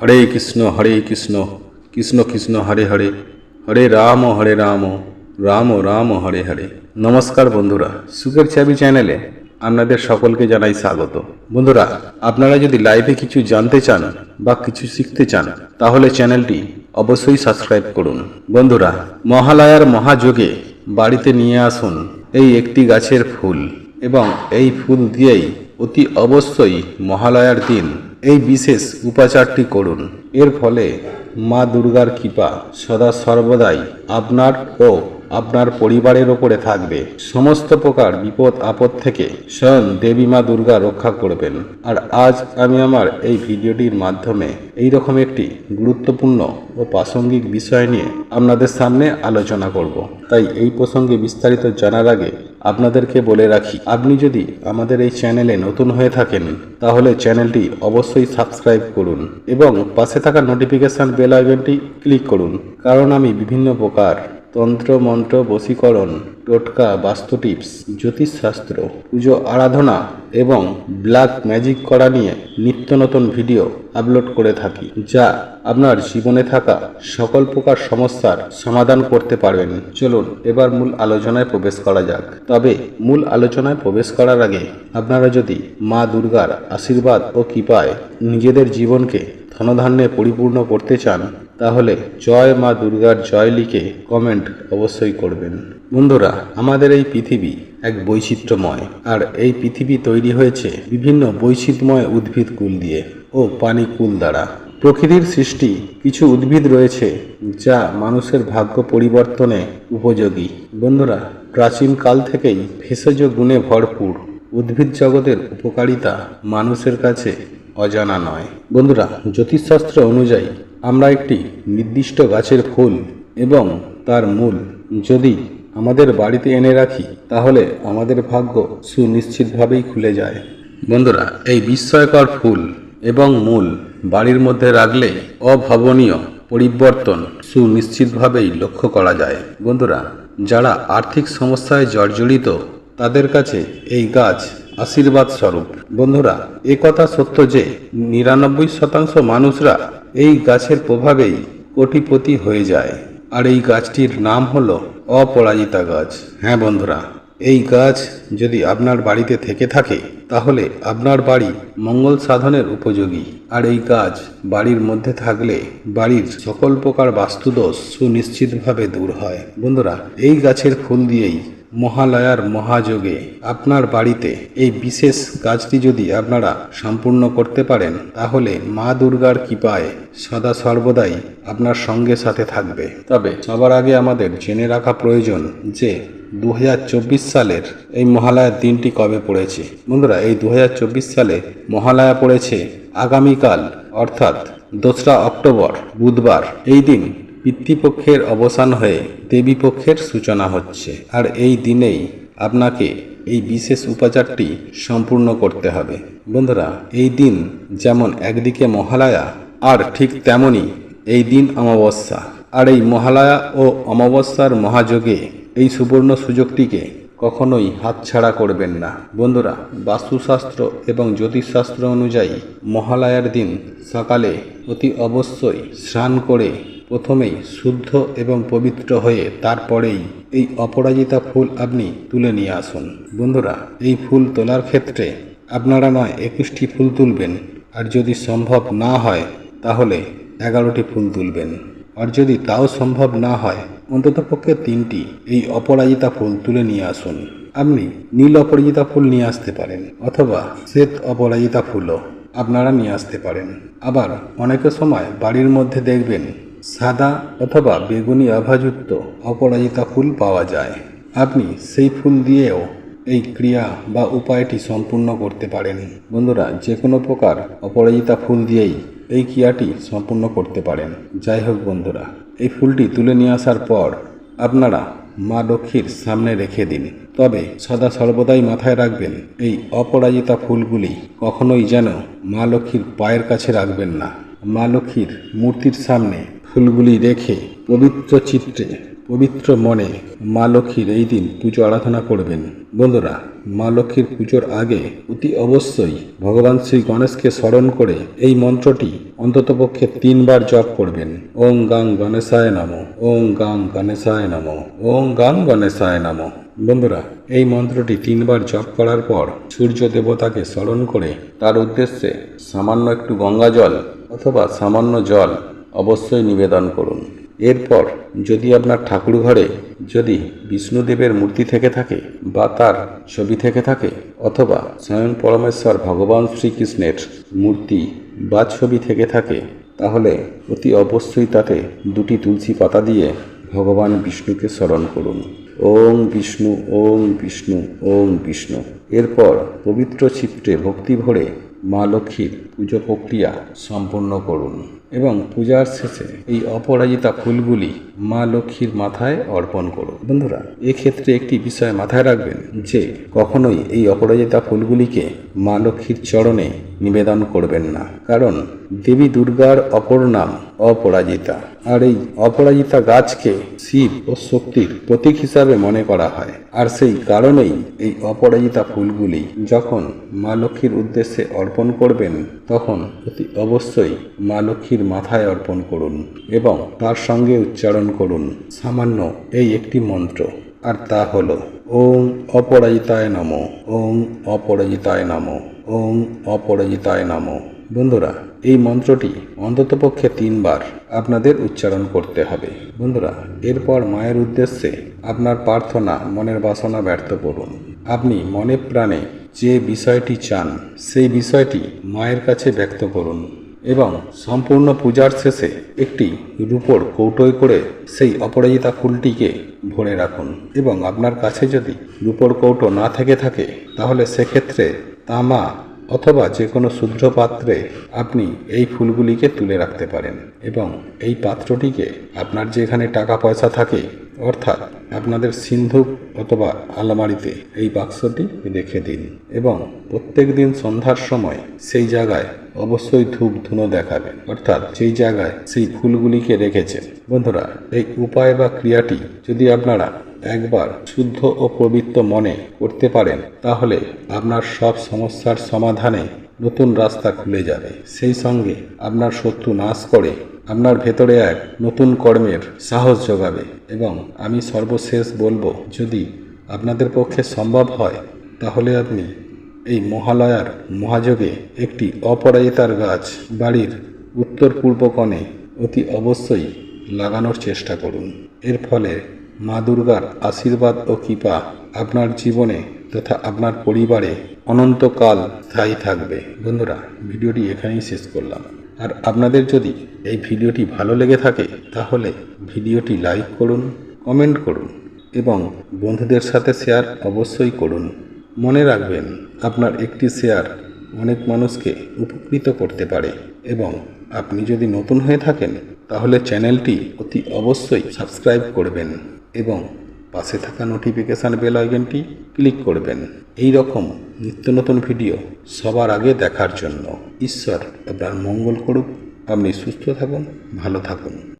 হরে কৃষ্ণ হরে কৃষ্ণ কৃষ্ণ কৃষ্ণ, হরে হরে হরে রাম হরে রাম রাম রাম, হরে হরে। নমস্কার বন্ধুরা, সুখের চাবি চ্যানেলে আপনাদের সকলকে জানাই স্বাগত। বন্ধুরা, আপনারা যদি লাইভে কিছু জানতে চান বা কিছু শিখতে চান, তাহলে চ্যানেলটি অবশ্যই সাবস্ক্রাইব করুন। বন্ধুরা, মহালয়ার মহাযোগে বাড়িতে নিয়ে আসুন এই একটি গাছের ফুল এবং এই ফুল দিয়েই অতি অবশ্যই মহালয়ার দিন এই বিশেষ উপাচারটি করুন। এর ফলে মা দুর্গার কৃপা সদা সর্বদাই আপনার ও আপনার পরিবারের ওপরে থাকবে। সমস্ত প্রকার বিপদ, আপদ থেকে স্বয়ং দেবী মা দুর্গা রক্ষা করবেন। আর আজ আমি আমার এই ভিডিওটির মাধ্যমে এই রকম একটি গুরুত্বপূর্ণ ও প্রাসঙ্গিক বিষয় নিয়ে আপনাদের সামনে আলোচনা করব। তাই এই প্রসঙ্গে বিস্তারিত জানার আগে আপনাদেরকে বলে রাখি, আপনি যদি আমাদের এই চ্যানেলে নতুন হয়ে থাকেন, তাহলে চ্যানেলটি অবশ্যই সাবস্ক্রাইব করুন এবং পাশে থাকা নোটিফিকেশন বেল আইকনটি ক্লিক করুন। কারণ আমি বিভিন্ন প্রকার তন্ত্র, মন্ত্র, বশীকরণ, টোটকা, বাস্তু টিপস, জ্যোতিষশাস্ত্র, পুজো আরাধনা এবং ব্ল্যাক ম্যাজিক করা নিয়ে নিত্য নতুন ভিডিও আপলোড করে থাকি, যা আপনার জীবনে থাকা সকল প্রকার সমস্যার সমাধান করতে পারবেন। চলুন, এবার মূল আলোচনায় প্রবেশ করা যাক। তবে, মূল আলোচনায় প্রবেশ করার আগে আপনারা যদি মা দুর্গার আশীর্বাদ ও কৃপায় নিজেদের জীবনকে ধনধান্যে পরিপূর্ণ করতে চান তাহলে জয় মা দুর্গার জয় লিখে কমেন্ট অবশ্যই করবেন। বন্ধুরা, আমাদের এই পৃথিবী এক বৈচিত্র্যময়, আর এই পৃথিবী তৈরি হয়েছে বিভিন্ন বৈচিত্র্যময় উদ্ভিদ কুল দিয়ে ও পানি কুল দ্বারা। প্রকৃতির সৃষ্টি কিছু উদ্ভিদ রয়েছে যা মানুষের ভাগ্য পরিবর্তনে উপযোগী। বন্ধুরা, প্রাচীন কাল থেকেই ভেষজ গুণে ভরপুর উদ্ভিদ জগতের উপকারিতা মানুষের কাছে অজানা নয়। বন্ধুরা, জ্যোতিষশাস্ত্র অনুযায়ী আমরা একটি নির্দিষ্ট গাছের ফুল এবং তার মূল যদি আমাদের বাড়িতে এনে রাখি, তাহলে আমাদের ভাগ্য সুনিশ্চিতভাবেই খুলে যায়। বন্ধুরা, এই বিস্ময়কর ফুল এবং মূল বাড়ির মধ্যে রাখলে অভাবনীয় পরিবর্তন সুনিশ্চিতভাবেই লক্ষ্য করা যায়। বন্ধুরা, যারা আর্থিক সমস্যায় জর্জরিত, তাদের কাছে এই গাছ আশীর্বাদ স্বরূপ বন্ধুরা এ কথা সত্য যে নিরানব্বই শতাংশ মানুষরা এই গাছের প্রভাবেই কোটিপতি হয়ে যায়। আর এই গাছটির নাম হলো অপরাজিতা গাছ। হ্যাঁ বন্ধুরা, এই গাছ যদি আপনার বাড়িতে থেকে থাকে, তাহলে আপনার বাড়ি মঙ্গল সাধনের উপযোগী। আর এই গাছ বাড়ির মধ্যে থাকলে বাড়ির সকল প্রকার বাস্তুদোষ সুনিশ্চিতভাবে দূর হয়। বন্ধুরা, এই গাছের ফুল দিয়েই মহালয়ার মহাযোগে আপনার বাড়িতে এই বিশেষ কাজটি যদি আপনারা সম্পূর্ণ করতে পারেন, তাহলে মা দুর্গার কৃপায় সদা সর্বদাই আপনার সঙ্গে সাথে থাকবে। তবে সবার আগে আমাদের জেনে রাখা প্রয়োজন যে দু হাজার চব্বিশ সালের এই মহালয়ার দিনটি কবে পড়েছে। বন্ধুরা, এই দু হাজার চব্বিশ সালে মহালয়া পড়েছে আগামীকাল, অর্থাৎ দোসরা অক্টোবর, বুধবার। এই দিন পিতৃপক্ষের অবসান হয়ে দেবীপক্ষের সূচনা হচ্ছে। আর এই দিনেই আপনাকে এই বিশেষ উপাচারটি সম্পূর্ণ করতে হবে। বন্ধুরা, এই দিন যেমন একদিকে মহালয়া, আর ঠিক তেমনই এই দিন অমাবস্যা। আর এই মহালয়া ও অমাবস্যার মহাযোগে এই সুবর্ণ সুযোগটিকে কখনোই হাতছাড়া করবেন না। বন্ধুরা, বাস্তুশাস্ত্র এবং জ্যোতিষশাস্ত্র অনুযায়ী মহালয়ার দিন সকালে অতি অবশ্যই স্নান করে প্রথমেই শুদ্ধ এবং পবিত্র হয়ে তারপরেই এই অপরাজিতা ফুল আপনি তুলে নিয়ে আসুন। বন্ধুরা, এই ফুল তোলার ক্ষেত্রে আপনারা নয়, একুশটি ফুল তুলবেন। আর যদি সম্ভব না হয়, তাহলে এগারোটি ফুল তুলবেন। আর যদি তাও সম্ভব না হয় অন্ততপক্ষে তিনটি এই অপরাজিতা ফুল তুলে নিয়ে আসুন। আপনি নীল অপরাজিতা ফুল নিয়ে আসতে পারেন, অথবা শ্বেত অপরাজিতা ফুলও আপনারা নিয়ে আসতে পারেন। আবার অনেকের সময় বাড়ির মধ্যে দেখবেন সাদা অথবা বেগুনি আভাযুক্ত অপরাজিতা ফুল পাওয়া যায়। আপনি সেই ফুল দিয়েও এই ক্রিয়া বা উপায়টি সম্পূর্ণ করতে পারেন। বন্ধুরা যে কোনো প্রকার অপরাজিতা ফুল দিয়েই এই ক্রিয়াটি সম্পূর্ণ করতে পারেন। যাই হোক বন্ধুরা, এই ফুলটি তুলে নিয়ে আসার পর আপনারা মা লক্ষ্মীর সামনে রেখে দিন। তবে সদা সর্বদাই মাথায় রাখবেন, এই অপরাজিতা ফুলগুলি কখনোই যেন মা লক্ষ্মীর পায়ের কাছে রাখবেন না। মা লক্ষ্মীর মূর্তির সামনে ফুলগুলি রেখে পবিত্র চিত্রে পবিত্র মনে মা লক্ষ্মীর এই দিন পুজো আরাধনা করবেন। বন্ধুরা, মা লক্ষ্মীর পুজোর আগে অতি অবশ্যই ভগবান শ্রী গণেশকে স্মরণ করে এই মন্ত্রটি অন্ততপক্ষে তিনবার জপ করবেন। ওং গাং গণেশায় নম, ওং গাং গণেশায় নম, ওং গাং গণেশায় নম। বন্ধুরা, এই মন্ত্রটি তিনবার জপ করার পর সূর্য দেবতাকে স্মরণ করে তার উদ্দেশ্যে সামান্য একটু গঙ্গা জল অথবা সামান্য জল অবশ্যই নিবেদন করুন। এরপর যদি আপনার ঠাকুর ঘরে যদি বিষ্ণুদেবের মূর্তি থেকে থাকে বা তার ছবি থেকে থাকে অথবা স্বয়ং পরমেশ্বর ভগবান শ্রীকৃষ্ণের মূর্তি বা ছবি থেকে থাকে, তাহলে অতি অবশ্যই তাতে দুটি তুলসী পাতা দিয়ে ভগবান বিষ্ণুকে স্মরণ করুন। ওং বিষ্ণু ওং বিষ্ণু ওং বিষ্ণু। এরপর পবিত্র চিত্রে ভক্তি ভরে মা লক্ষ্মীর পুজো প্রক্রিয়া সম্পন্ন করুন। এবং পূজার শেষে এই অপরাজিতা ফুলগুলি মা লক্ষ্মীর মাথায় অর্পণ করুন। বন্ধুরা, এক্ষেত্রে একটি বিষয় মাথায় রাখবেন যে, কখনোই এই অপরাজিতা ফুলগুলিকে মা লক্ষ্মীর চরণে নিবেদন করবেন না। কারণ দেবী দুর্গার অপর নাম অপরাজিতা। আর এই অপরাজিতা গাছকে শিব ও শক্তির প্রতীক হিসাবে মনে করা হয়। আর সেই কারণেই এই অপরাজিতা ফুলগুলি যখন মা লক্ষ্মীর উদ্দেশ্যে অর্পণ করবেন, তখন অতি অবশ্যই মা লক্ষ্মীর মাথায় অর্পণ করুন এবং তার সঙ্গে উচ্চারণ করুন। সামান্য এই একটি মন্ত্র। আর তা হল, ওং অপরাজিতায় নম, ওং অপরাজিতায় নম, ওং অপরাজিতায় নম। বন্ধুরা, এই মন্ত্রটি অন্ততপক্ষে তিনবার আপনাদের উচ্চারণ করতে হবে। বন্ধুরা, এরপর মায়ের উদ্দেশ্যে আপনার প্রার্থনা, মনের বাসনা ব্যর্থ করুন। আপনি মনে প্রাণে যে বিষয়টি চান, সেই বিষয়টি মায়ের কাছে ব্যক্ত করুন। এবং সম্পূর্ণ পূজার শেষে একটি রূপোর কৌটোয় করে সেই অপরাজিতা ফুলটিকে ভরে রাখুন। এবং আপনার কাছে যদি রূপোর কৌটো না থেকে থাকে, তাহলে সেক্ষেত্রে তামা অথবা যে কোনো শুদ্ধ পাত্রে আপনি এই ফুলগুলিকে তুলে রাখতে পারেন এবং এই পাত্রটিকে আপনার যেখানে টাকা পয়সা থাকে, অর্থাৎ আপনাদের সিন্ধু অথবা আলমারিতে এই বাক্সটি রেখে দিন এবং প্রত্যেক দিন সন্ধ্যার সময় সেই জায়গায় অবশ্যই ধূপ ধুনো দেখাবেন, অর্থাৎ যেই জায়গায় সেই ফুলগুলিকে রেখেছেন। বন্ধুরা, এই উপায় বা ক্রিয়াটি যদি আপনারা একবার শুদ্ধ ও পবিত্র মনে করতে পারেন, তাহলে আপনার সব সমস্যার সমাধানে নতুন রাস্তা খুলে যাবে। সেই সঙ্গে আপনার শত্রু নাশ করে আপনার ভেতরে এক নতুন কর্মের সাহস যোগাবে। এবং আমি সর্বশেষ বলব, যদি আপনাদের পক্ষে সম্ভব হয়, তাহলে আপনি এই মহালয়ার মহাযোগে একটি অপরাজিতার গাছ বাড়ির উত্তর পূর্ব কোণে অতি অবশ্যই লাগানোর চেষ্টা করুন। এর ফলে মা দুর্গার আশীর্বাদ ও কৃপা আপনার জীবনে তথা আপনার পরিবারে অনন্তকাল স্থায়ী থাকবে। বন্ধুরা, ভিডিওটি এখানেই শেষ করলাম। আর আপনাদের যদি এই ভিডিওটি ভালো লেগে থাকে, তাহলে ভিডিওটি লাইক করুন, কমেন্ট করুন এবং বন্ধুদের সাথে শেয়ার অবশ্যই করুন। মনে রাখবেন, আপনার একটি শেয়ার অনেক মানুষকে উপকৃত করতে পারে এবং আপনি যদি নতুন হয়ে থাকেন, তাহলে চ্যানেলটি অতি অবশ্যই সাবস্ক্রাইব করবেন। এবং পাশে থাকা নোটিফিকেশান বেল আইকনটি ক্লিক করবেন। এই রকম নিত্য নতুন ভিডিও সবার আগে দেখার জন্য ঈশ্বর আপনার মঙ্গল করুক। আপনি সুস্থ থাকুন, ভালো থাকুন।